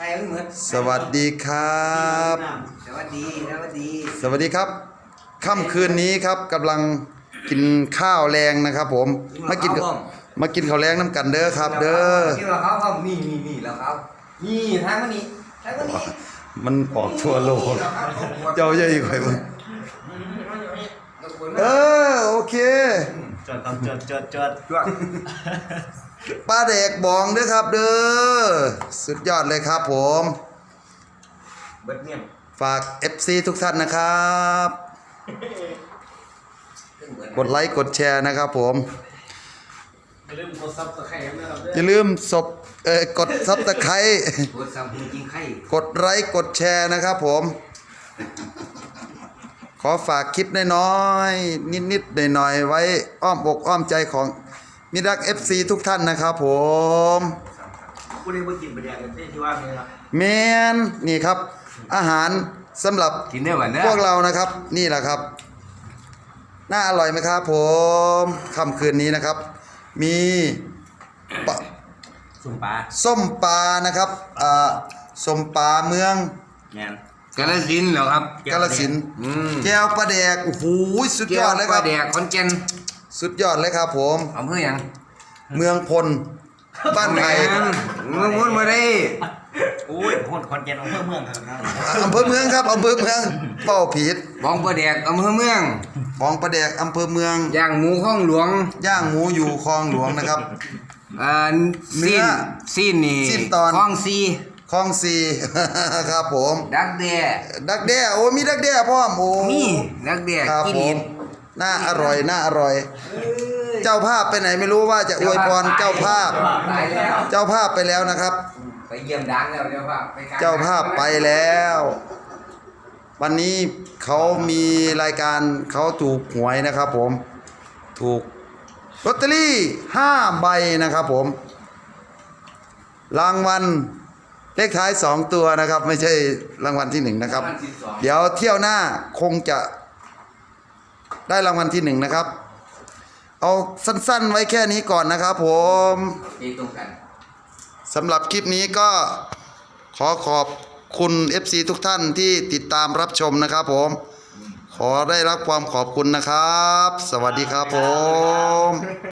ใครไม่เหมือนสวัสดีครับ สวัสดีสวัสดีสวัสดีครับค่ำคืนนี้ครับกำลังกินข้าวแรงนะครับ ผมมากินกับมากินข้าวแรงน้ำกันเด้อครับ เด้อที่เราเขาเขามีมีมีแล้วเขานี่ทางมันนี่ทางมันนี่มันออกทั่วโลกเจ้าใหญ่ไปบ่เออโอเค จดครับจดจดจดจวดป้าเด็กบองด้อครับ เด้อสุดยอดเลยครับผม เบิดเนี่ยฝาก FC ทุกท่านนะครับ กดไลค์กดแชร์นะครับผม อย่าลืมกดซับสไครต์นะครับอย่าลืมศพเออกดซับตะไคร้กดซัมพูจริงไข่ กดไลค์กดแชร์นะครับผม ขอฝากคลิปน้อยๆนิดๆหน่อยๆไว้อ้อมอกอ้อมใจของมิตรรัก FC ทุกท่านนะครับผมกูได้มากินประเดี๋ยวกันที่ว่าเนี่ยนะแมนนี่ครับ อาหารสำหรับกินได้หวานเนอะพวกเรานะครับ นี่แหละครับ น่าอร่อยไหมครับผมค่ำคืนนี้นะครับ มีปะสุ่มปลาส้มปลานะครับอ่าส้มปลาเมือง แงน กาลสินธุ์เหรอครับกาลสินธุ์อืมแก้วปลาแดกโอ้โหสุดยอดเลยคปรัลาบ แดกคอนแก่นสุดยอดเลยครับผม อำเภอหยังเมืองพล บ้านไผ่เมืองมุนมาได้โอ้ยโคตรคอนเทนต์ของเพื่อเมืองครับอำเภอเมืองครับอำเภอเมืองเป้าผิดบองปลาแดกอำเภอเมืองของปลาแดกอำเภอเมือง ย่างหมูข้องหลวงย่างหมูอยู่คลองหลวงนะครับ อ่าเนื้สิ้อนสิ้นนี่สิ้นตอน ข้องซี คลองสี่ครับผม ดักแด้ดักแด้โอ้มีดักแด้พร้อมโอ้มีดักแด้ครับกินผเห็มดน่าอร่อยน่าอร่อย เจ้าภาพไปไหนไม่รู้ว่าจะอวยพรเจ้าภาพ ตายแล้วเจ้าภาพไปแล้วนะครับ ไปเยี่ยมดังแล้วเจ้าภาพไปกรเจ้าภาพไปแล้ว วันนี้เขามีรายการเขาถูกหวยนะครับผม ถูกลอตเตอรี่ห้าใบนะครับผม รางวัล เลขท้ายสองตัวนะครับ ไม่ใช่รางวัลที่หนึ่งนะครับวันที่สองเดี๋ยวเที่ยวหน้าคงจะได้รางวัลที่หนึ่งนะครับ เอาสั้นๆไว้แค่นี้ก่อนนะครับผมตีตรงกันสำหรับคลิปนี้ก็ขอขอบคุณ FC ทุกท่านที่ติดตามรับชมนะครับผม ขอได้รับความขอบคุณนะครับ สวัสดีครับผม